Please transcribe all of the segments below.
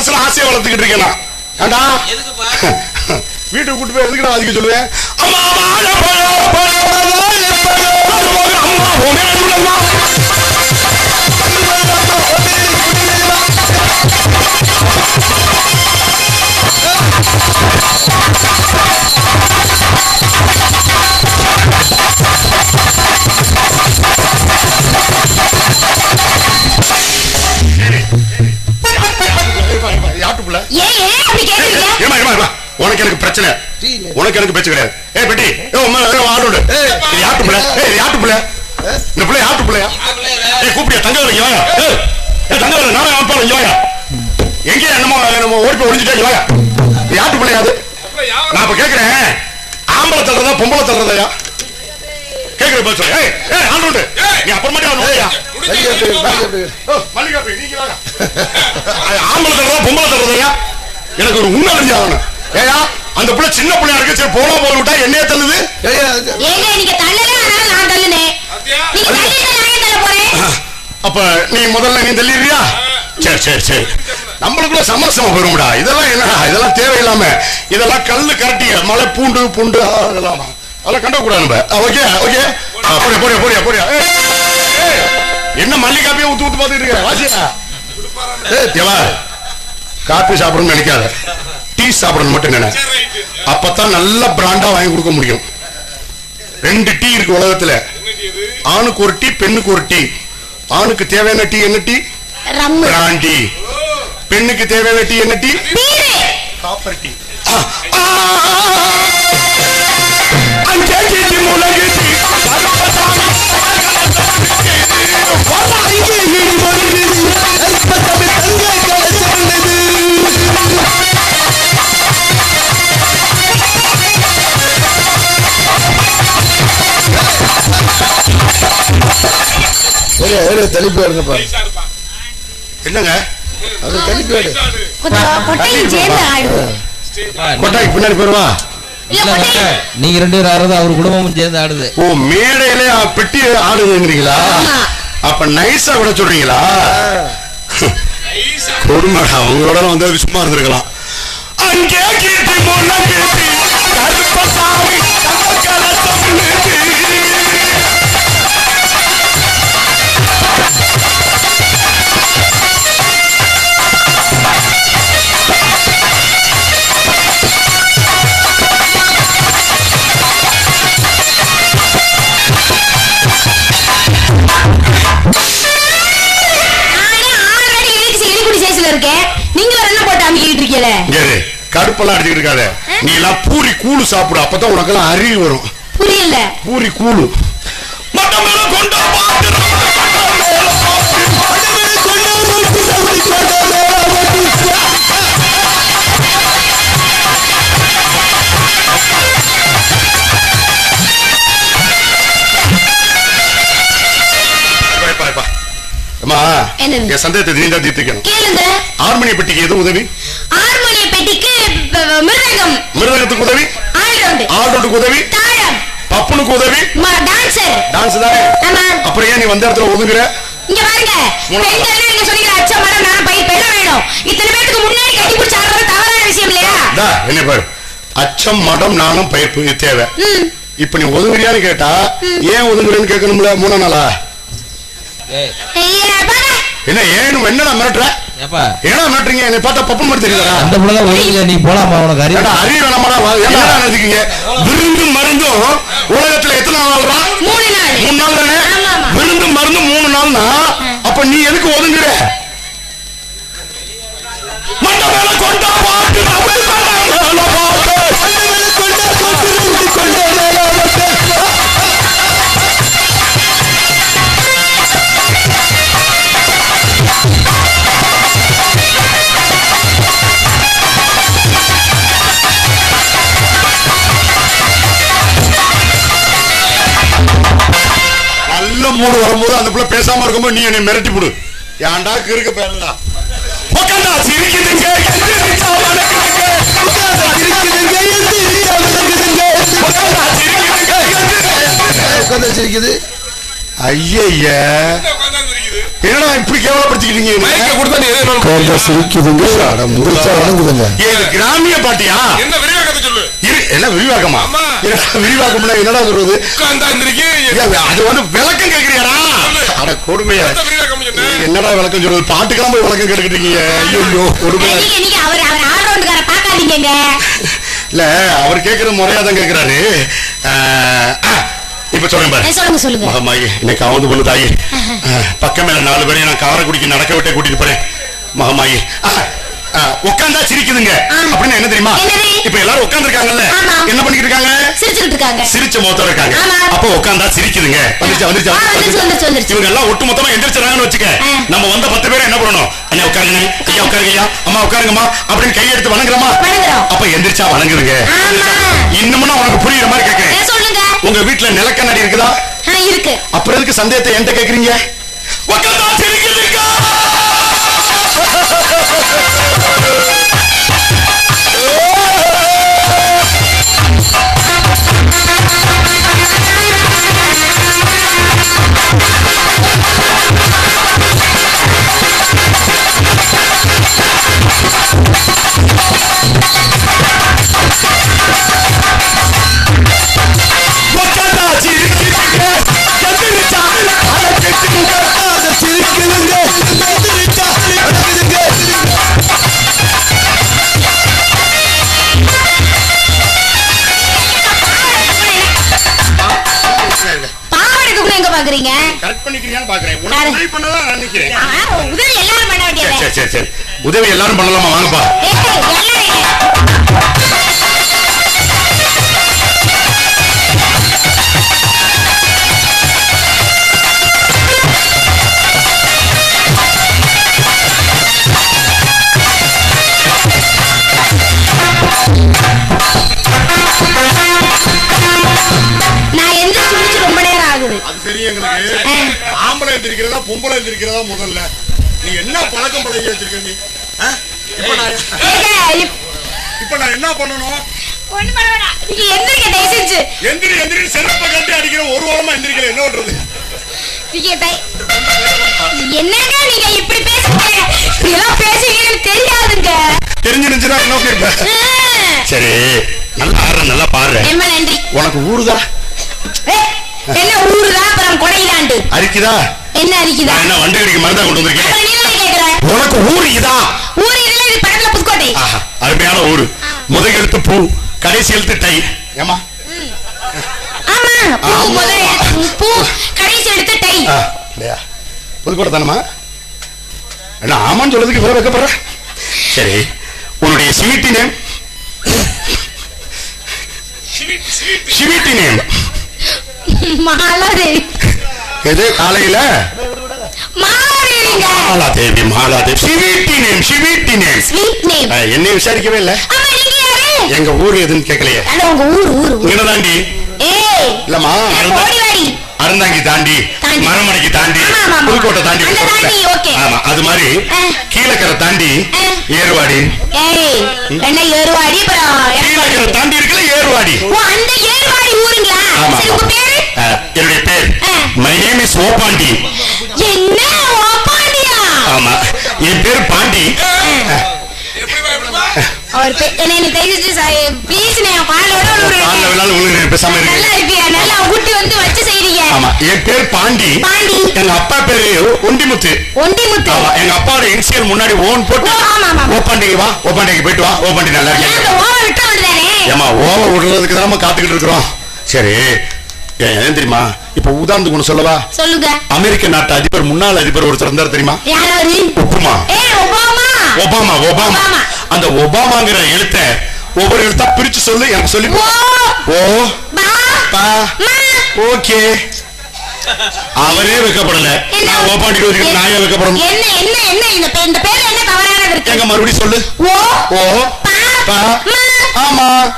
மனசுல ஆசையை வளர்த்துக்கிட்டு இருக்கேன்? ஏண்டா? வீட்டுக்கு கூட்டு போய் எதுக்கு நான் அதிக சொல்லுவேன்? அம்மா அம்மா அம்மா. பிரச்சனை. உனக்கு எனக்கு பிரச்சனை கிடையாது. பெட்டி. ஏ உமா ஏ ஆடோடு ஏய் இது யாட்டு புள்ள. யாட்டு புள்ள. இந்த புள்ள யாட்டு புள்ளையா? ஏய் கூப்பிடியா தங்க வரீங்க வாயா. ஏய் ஏய் தங்க வரீங்க நானே அனுப்பாரு இங்க வாயா. எங்க என்னமோ நம்ம ஓடி போய் ஒளிஞ்சிட்டே வாயா. யாட்டு புள்ளையா அது? நான் இப்ப கேக்குறேன். ஆம்பளை தள்ளுறதா பொம்பளை தள்ளுறதா கேக்குற பதில் சொல்லு ஏய் ஏய். ஆண்டோடு நீ அப்புறமாட்டி அவன் நோயா மல்லிகா போய் நீங்க வாங்க. அது ஆம்பளை தள்ளுறதா பொம்பளை தள்ளுறதா எனக்கு ஒரு உண்மை தெரிஞ்சாகணும் ஏயா அந்த புள்ள சின்ன பிள்ளையா இருக்கு சரி போனா போல விட்டா என்னைய தள்ளுது. நீங்க தள்ளல அதனால நான் தள்ளுனேன் அப்ப நீ முதல்ல நீ தள்ளிடுறியா? சரி சரி சரி. நம்மளுக்குள்ள சமரசமா வரும்டா இதெல்லாம் என்ன இதெல்லாம் தேவையில்லாம. இதெல்லாம் கல்லு கரட்டிய மலை பூண்டு புண்டு அதெல்லாம் அதெல்லாம் கண்ட கூடாது நம்ம. ஓகே ஓகே போடியா போடியா ஏய், ஏய், என்ன மல்லிகாப்பியே ஊத்து ஊத்து பார்த்துட்டு இருக்க? வாசியா? ஏய் தேவா காப்பி சாப்பிடணும்னு நினைக்காத. டீ சாப்பிடணும் மட்டும் நினை அப்பதான் நல்ல பிராண்டா வாங்கி கொடுக்க முடியும். ரெண்டு டீ இருக்கு உலகத்துல. ஆணுக்கு ஒரு டீ பெண்ணுக்கு ஒரு டீ. ஆணுக்கு தேவையான டீ என்ன டீ? பிராண்டி பெண்ணுக்கு தேவையான டீ என்ன டீ? பீரு. காப்பர் டீ அங்கே கீழே தலிப்பு எடுங்கப்பா என்னங்க? அது கொட்டாய்க்கு பின்னாடி போயிருவா நீங்க ரெண்டு பேரும் ஆடுறது அவர் குடும்பமும் சேர்ந்து ஆடுது. ஓ மேடையில பெட்டி ஆடுதுங்கிறீங்களா. அப்ப நைஸா விட சொல்றீங்களா? கொடுமாடா உங்களோட வந்து சும்மா இருந்திருக்கலாம். அங்கே கீர்த்தி கடுப்பெல்லாம் அடிச்சுக்கிட்டு இருக்காத. நீ எல்லாம் பூரி கூழு சாப்பிடு அப்பதான் உனக்கு எல்லாம் அறிவு வரும். புரியல. பூரி கூழு? என் சந்தேகத்தை நீ தான் தீர்த்துக்கணும். ஹார்மோனிய பெட்டிக்கு எது உதவி? மிருதங்கம் மிருதகத்துக்கு உதவி ஆல்ரவுண்ட் ஆல்ரவுண்டுக்கு உதவி பப்புனுக்கு உதவி டான்சர் டான்ஸ் தானே அப்புறம் ஏன் நீ வந்த இடத்துல ஒதுங்குற இங்க பாருங்க மூணு- பெண்கள் நீங்க சொன்னீங்க அச்சா மரம் நான் பை பெண்ண வேணும் இத்தனை பேருக்கு முன்னாடி கட்டி பிடிச்ச ஆடுறது தவறான விஷயம் இல்லையா தா, என்ன பாரு அச்சம் மடம் நாணம் பயிர்ப்பு தேவை இப்ப நீ ஒதுங்குறியான்னு கேட்டா ஏன் ஒதுங்குறேன்னு கேட்கணும்ல மூணா நாளா. என்ன ஏன் என்னடா மிரட்டுற ஏன்னா மிரட்டுறீங்க என்னை பார்த்தா பப்பு மாதிரி தெரியுதா அந்த புள்ள ஒழுங்குல நீ போலாமா உனக்கு அறிவு? ஏடா அறிவு வேணாமாடா வா, என்னடா நினைச்சுக்கீங்க விருந்தும் மருந்தும் உலகத்துல எத்தனை நாள் மூணு நாள். மூணு நாள் தானே. விருந்தும் மருந்தும் மூணு நாள்னா அப்ப நீ எதுக்கு ஒதுங்குற? மூடு வரும்போது அந்த புள்ள பேசாம இருக்கும்போது நீ என்னை மிரட்டி போடு. ஏன்டா இருக்க பேரலாம் உட்காந்தா சிரிக்குதுங்க. உட்காந்தா என்னடா இப்படி மைக்க? கொடுத்தா சிரிக்குதுங்க. கிராமிய பாட்டியா? என்ன என்ன விரிவாக்கமா? விரிவாக்கம்னா என்னடா சொல்றது? அது வந்து விளக்கம் கேக்குறியாடா அட கொடுமையா. என்னடா விளக்கம் சொல்றது? பாட்டுக்கெல்லாம் போய் விளக்கம் கேட்டுக்கிட்டு இருக்கீங்க. ஐயோ கொடுமையா. அவர் அவர் ஆல்ரவுண்டுக்கார பாக்காதீங்க இல்ல அவர் கேக்குற முறையா தான் கேக்குறாரு இப்ப சொல்லுங்க சொல்லுங்க மகமாயி இன்னைக்கு ஆவது பொண்ணு தாயி. பக்கம் மேல நாலு பேரையும் நான் காரைக்குடிக்கு நடக்க விட்டே கூட்டிட்டு போறேன். மகமாயி உட்காந்தா சிரிக்குதுங்க. அப்படின்னு என்ன தெரியுமா? இப்ப எல்லாரும் உட்கார்ந்துருக்காங்கல்ல ஆமா. என்ன பண்ணிட்டு இருக்காங்க. சிரிச்ச முகத்தோட இருக்காங்க. அப்ப உட்காந்தா சிரிக்குதுங்க. வந்துருச்சு, வந்துருச்சு. இவங்க எல்லாம் ஒட்டு மொத்தமா எந்திரிச்சாங்கன்னு வச்சுக்க. நம்ம வந்த பத்து பேரும் என்ன பண்ணணும்? அண்ணா உட்காருங்க ஐயா உட்காருங்க ஐயா அம்மா உட்காருங்கம்மா. அப்படின்னு கையெடுத்து வணங்குறோமா? வணங்குறோம். அப்ப எந்திரிச்சா வணங்குதுங்க. இன்னமும் நான் உனக்கு புரியுற மாதிரி கேட்கிறேன் உங்க வீட்டுல நிலக்கண்ணாடி இருக்குதா? இருக்கு. அப்புறம் எதுக்கு சந்தேகத்தை என்கிட்ட கேக்குறீங்க? உட்கார்ந்தா सुख सुख सुख சரி சரி. உதவி எல்லாரும் பண்ணலாமா? வாங்கப்பா. ஆம்பளை எந்திரிக்கிறதா பொம்பளை எந்திரிக்கிறதா முதல்ல. என்ன பழக்கம் பழகி வச்சிருக்க நீ? இப்ப நான் இப்ப என்ன பண்ணணும்? எந்திரி எந்திரி செருப்பை கட்டி அடிக்கிற ஒரு வாரமா எந்திரிக்கல என்ன பண்றது? என்னங்க நீங்க இப்படி பேசுறீங்க? இப்படி எல்லாம் பேசுவீங்கன்னு தெரியாதுங்க. தெரிஞ்சிருந்துச்சுன்னா என்ன ஆ. சரி நல்லா ஆடுற நல்லா பாடுற ரொம்ப நன்றி உனக்கு ஊருதா என்ன ஊருதான் அப்புறம் கொடையிலாண்டு. அரிக்குதா? என்ன அரிக்குதா? நான் என்ன வண்டி கடிக்க மருந்தா கொண்டு வந்திருக்கேன். உனக்கு ஊரு இதா ஊர் இதுல இது பக்கத்துல புதுக்கோட்டை. ஆஹா, அருமையான ஊரு. முதல் எழுத்து பூ கடைசி எழுத்து டை. ஏமா ஆமா பூ ஆமா. முதல் எழுத்து பூ கடைசி எடுத்து டை. இல்லையா புதுக்கோட்டை தானமா என்ன ஆமான்னு சொல்றதுக்கு இவ்வளவு வைக்கப்படுற சரி உன்னுடைய sweetie name sweetie name Maladevi எது காலையில? மாலாதேவிங்க Maladevi Maladevi name name. Sweet name. என்னை விசாரிக்கவே இல்ல. எங்க ஊர் எதுன்னு கேட்கலையே. அட உங்க ஊர் ஊர் ஏய் இல்லம்மா அறந்தாங்கி தாண்டி தாண்டி. மரமணிக்கு தாண்டி. புதுக்கோட்டை தாண்டி. ஆமா அது மாதிரி. கீழக்கரை தாண்டி ஏய் என்ன கீழக்கரை தாண்டி அந்த ஏறுவாடி ஊருங்களா? ஆமா என்னுடைய பேர். மை நேம் இஸ் ஓபாண்டி என்ன ஆமா. என் பேர் பாண்டி. அவர் என்ன தயவு ப்ளீஸ் நான் உங்களுக்கு பேசாம நல்லா இருக்கு இருப்பியா? நல்லா கூட்டி வந்து வச்சு செய்றீங்க. ஆமா. என் பேர் பாண்டி. பாண்டி. எங்க அப்பா பேரு ஒண்டிமுத்து. ஒண்டி முத்து ஆமா. எங்க அப்பாவோட இனிஷியல் முன்னாடி ஓன் போட்டு. ஓப்பாண்டிக்கு வா. ஓப்பாண்டிக்கு போயிட்டு வா. ஓப்பாண்டி நல்லா ஏன் இருக்கேன். அந்த ஓவ விட்டு விடுதானே ஏமா ஓவ விடுறதுக்கு தான் நம்ம காத்துக்கிட்டு இருக்கிறோம். சரி. ஏன் தெரியுமா? இப்ப உதாரணத்துக்கு ஒண்ணு சொல்லவா? சொல்லுங்க. அமெரிக்க நாட்டு அதிபர் முன்னாள் அதிபர் ஒருத்தர் இருந்தார் தெரியுமா? ஒபாமா. ஒபாமா. ஒபாமா. அந்த ஒபாமாங்கிற எழுத்த ஒவ்வொரு எழுத்தா பிரிச்சு சொல்லு எனக்கு சொல்லி ஓ. பா. ஓகே. அவரே வைக்கப்படல? நான் ஓப்பாண்டிக்கு வரைக்கும் ஏன் வைக்கப்படணும். என்ன என்ன என்ன இந்த பே- இந்த பேர்ல என்ன தவறானது இருக்கு? எங்க மறுபடியும் சொல்லு. ஓ. ஓ. பா. ஆமா.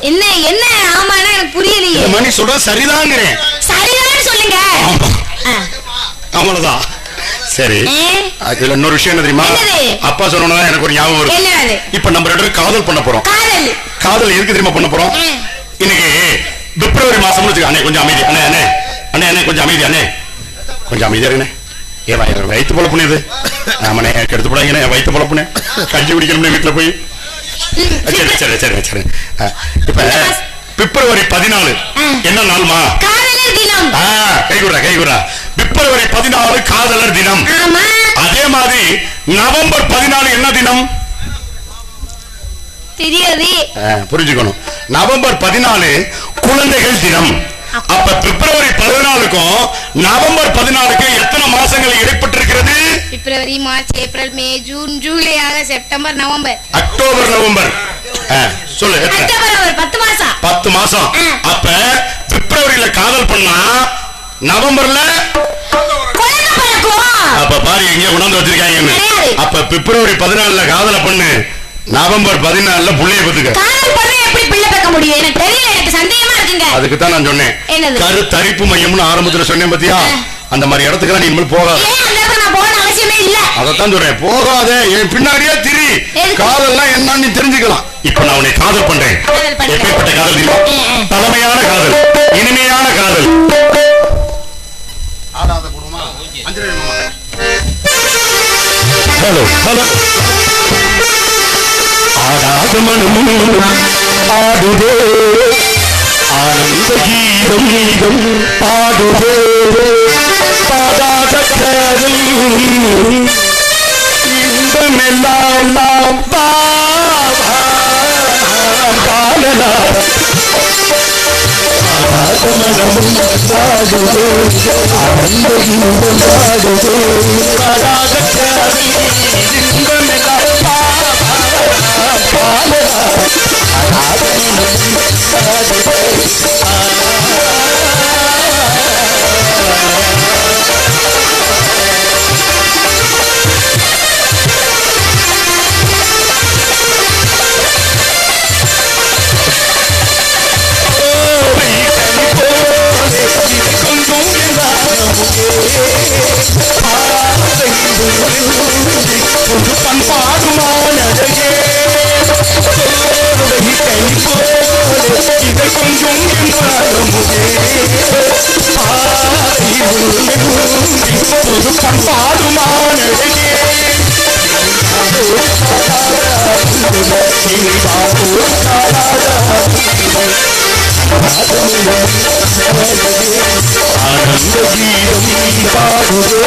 என்ன என்ன? ஆமானா எனக்கு புரியலையே. மணி சொல்றது சரிதாங்கிறேன். சரிதானே சொல்லுங்க. அவ்வளவுதான். சரி. அதுல இன்னொரு விஷயம் என்ன தெரியுமா? அப்பா சொன்னோன்னா எனக்கு ஒரு ஞாபகம் வரும் அது? இப்ப நம்ம ரெண்டு பேரும் காதல் பண்ண போறோம். காதல். எதுக்கு தெரியுமா பண்ண போறோம். இன்னைக்கு பிப்ரவரி வச்சுக்க. அண்ணே கொஞ்சம் அமைதி. அண்ணே அண்ணே. அண்ணே அண்ணே கொஞ்சம் அமைதி அண்ணே. கொஞ்சம் அமைதியா இருங்கண்ணே. ஏன் வய- வயித்து பொழப்புனே இது ஆமாண்ணே கெடுத்து போடாங்கண்ணே வயித்து பொழப்புனே கஞ்சி குடிக்கணும்னே வீட்டுல போய். சரி சரி சரி சரி. ஆ, இப்ப பிப்ரவரி பதினாலு. என்ன நாள்மா? காதலர் தினம். ஆ, கைகுறா கைகுறா பிப்ரவரி பதினாலு காதலர் தினம். அதே மாதிரி நவம்பர் பதினாலு என்ன தினம்? தெரியாது. புரிஞ்சுக்கணும். நவம்பர் பதினாலு குழந்தைகள் தினம். அப்ப பிப்ரவரி பதினாலுக்கும் நவம்பர் பதினாலுக்கும் எத்தனை மாசங்கள் இடைப்பட்டிருக்கிறது? February March April May June July August September November. October November. சொல்லு. அக்டோபர் பத்து மாசம். பத்து மாசம். அப்ப பிப்ரவரியில காதல் பண்ணா நவம்பர்ல? அப்ப பாரு எங்க கொண்டாந்து வச்சிருக்காங்கன்னு. கிடையாது. அப்ப பிப்ரவரி பதினாலுல காதல பண்ணு நவம்பர் பதினாலுல புள்ளைய பத்துக்க முடியும். எனக்கு தெரியல எனக்கு சந்தேகமா இருக்குங்க. அதுக்கு தான் நான் சொன்னேன். என்னது? கரு தரிப்பு மையம்னு ஆரம்பத்துல சொன்னேன் பாத்தியா? அந்த மாதிரி இடத்துக்கு நீ இனிமேல் போகாத. ஏன் அந்த இடத்துல நான் போகணும் அவசியமே இல்ல. அதத்தான் சொல்றேன். போகாத. என் பின்னாடியே திரி. எதுக்கு? காதல்லாம் என்னன்னு நீ தெரிஞ்சுக்கலாம். இப்ப நான் உன்னை காதல் பண்றேன். காதல் பண்றேன். எப்பேற்பட்ட காதல் தெரியுமா. தலைமையான காதல். இனிமையான காதல். Hello hello. ஆடாத மனமும் ஆடுதே ஆனந்த கீதம் கீதம் பாடுதே பாடாத இன்பமெல்லாம் Thank you. கொஞ்சம் ஒரு பண்பாடு மாணவனே ஆனந்த கீதம் பாடுவே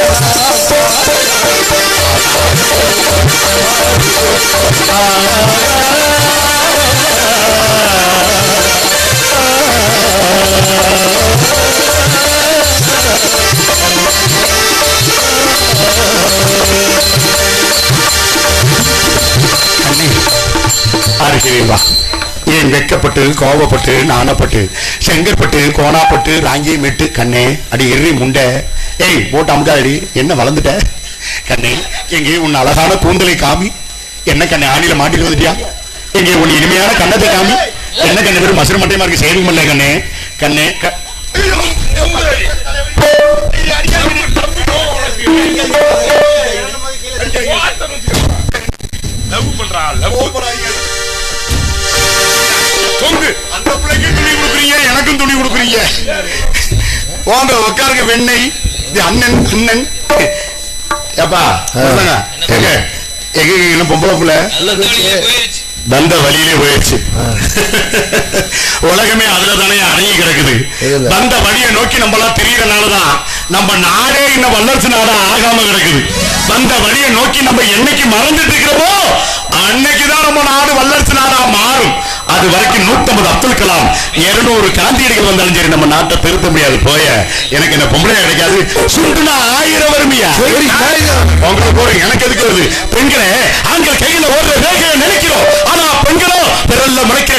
கோபப்பட்டு கோவப்பட்டு நாணப்பட்டு செங்கற்பட்டு கோணாப்பட்டு ராங்கி மெட்டு கண்ணே அடி எறி முண்டை ஏய் போட்டு அமுக்காடி என்ன வளர்ந்துட்ட கண்ணே எங்கே உன் அழகான கூந்தலை காமி என்ன கண்ணே ஆணியில மாட்டிட்டு வந்துட்டியா எங்கே உன் இனிமையான கண்ணத்தை காமி என்ன கண்ணு வெறும் மசுரம் மட்டையமா இருக்கு சேவிங் பண்ணல கண்ணே கண்ணே லவ் பண்றா லவ் தொங்கு. அந்த பிள்ளைக்கு துணி கொடுக்குறீங்க எனக்கும் துணி கொடுக்குறீங்க. வாங்க உட்காருங்க வெண்ணெய். அண்ணன் அண்ணன் ஏப்பா. எங்க? எங்க இன்னும் பொம்பளை புள்ள? வந்த வழியிலே போயிடுச்சு உலகமே அதுல தானே அடங்கி கிடக்குது. வந்த வழியை நோக்கி நம்மளாம் தெரியறனாலதான் நம்ம நாடே இன்னும் வல்லரசு நாடா ஆகாம கிடக்குது. வந்த வழியை நோக்கி நம்ம என்னைக்கு மறந்துட்டு இருக்கிறோமோ அன்னைக்குதான் நம்ம நாடு வல்லரசு நாடா மாறும். அது வரைக்கும் நூத்தம்பது அப்துல் கலாம் இருநூறு காந்தியடிகள் வந்தாலும் சரி நம்ம நாட்டை திருத்த முடியாது. போய எனக்கு என்ன பொம்பளை கிடைக்காது. சுண்டுனா ஆயிரம் நாயகா. உங்களுக்கு போற எனக்கு எதுக்கு வருது? பெண்களே ஆண்கள் கையில ஓடுற நினைக்கிறோம் ஆனா பெண்களோ பிறல்ல முளைக்கிற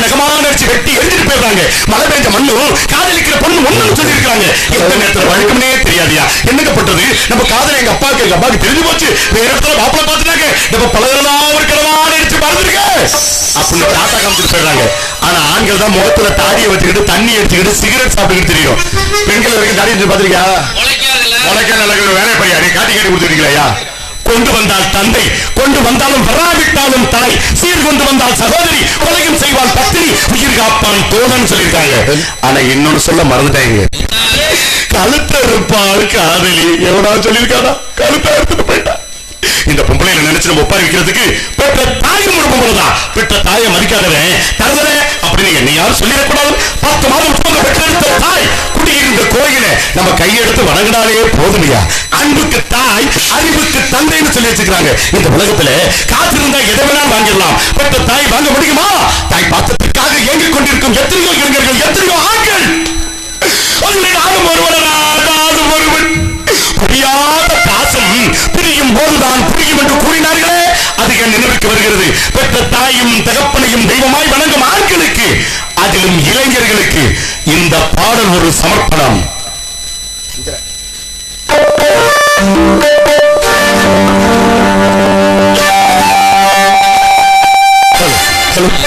அடிச்சு வெட்டி எரிஞ்சிட்டு போயிடுறாங்க. மழை பெஞ்ச மண்ணும் காதலிக்கிற பொண்ணு ஒண்ணுன்னு சொல்லி இருக்காங்க எந்த நேரத்துல வழக்கம்னே தெரியாதியா? என்னக்கப்பட்டது நம்ம காதல் எங்க அப்பாவுக்கு எங்க அப்பாவுக்கு தெரிஞ்சு போச்சு. வேற இடத்துல மாப்பிள்ள பார்த்துட்டாங்க. நம்ம பலகரமா ஒரு கடமான அடிச்சு மறந்துருக்க அப்படின்னு டாட்டா காமிச்சிட்டு போயிடுறாங்க. ஆனா ஆண்கள் தான் முகத்துல தாடியை வச்சுக்கிட்டு தண்ணி எடுத்துக்கிட்டு சிகரெட் சாப்பிட்டுக்கிட்டு தெரியும். பெண்கள் வரைக்கும் தாடி எடுத்து பாத்திருக்கியா உனக்கே நல்ல வேலை பையா? நீ காட்டி காட்டி கொடுத்துருக்கீங்களா கொண்டு வந்தால் தந்தை கொண்டு வந்தாலும் வராவிட்டாலும் தாய் சீர் கொண்டு வந்தால் சகோதரி உலகம் செய்வால் பத்தினி உயிர் காப்பான் தோழன் சொல்லியிருக்காங்க. ஆனா இன்னொன்னு சொல்ல மறந்துட்டாங்க. கழுத்த இருப்பாள் காதலி. எவனா சொல்லியிருக்காடா கழுத்த எடுத்துட்டு போயிட்டா. இந்த பொம்பளை நினைச்சு நம்ம ஒப்பாரி வைக்கிறதுக்கு பெற்ற தாயும் ஒரு பொம்பளை தான். பெற்ற தாயை மதிக்காதவன். தருதலே அப்படின்னு என்ன யாரும் சொல்லிடக்கூடாது. பத்து மாதம் சுமந்த பெற்றெடுத்த தாய் குடியிருந்த கோயிலை நம்ம கையெடுத்து வணங்கினாலே போதுமையா. அன்புக்கு தாய் அறிவுக்கு தந்தைன்னு சொல்லி வச்சுக்கிறாங்க இந்த உலகத்துல காத்திருந்தா எதை வேணாலும் வாங்கிடலாம். பெற்ற தாய் வாங்க முடியுமா? தாய் பாத்திரத்திற்காக இயங்கிக் கொண்டிருக்கும் எத்தனையோ இளைஞர்கள் எத்தனையோ ஆண்கள். நானும் ஒருவன் புரியாத பாசம் பிரியும் போதுதான் தெய்வத்திற்கு வருகிறது பெற்ற தாயும் தகப்பனையும் தெய்வமாய் வணங்கும் ஆண்களுக்கு அதிலும் இளைஞர்களுக்கு இந்த பாடல் ஒரு சமர்ப்பணம் Hello.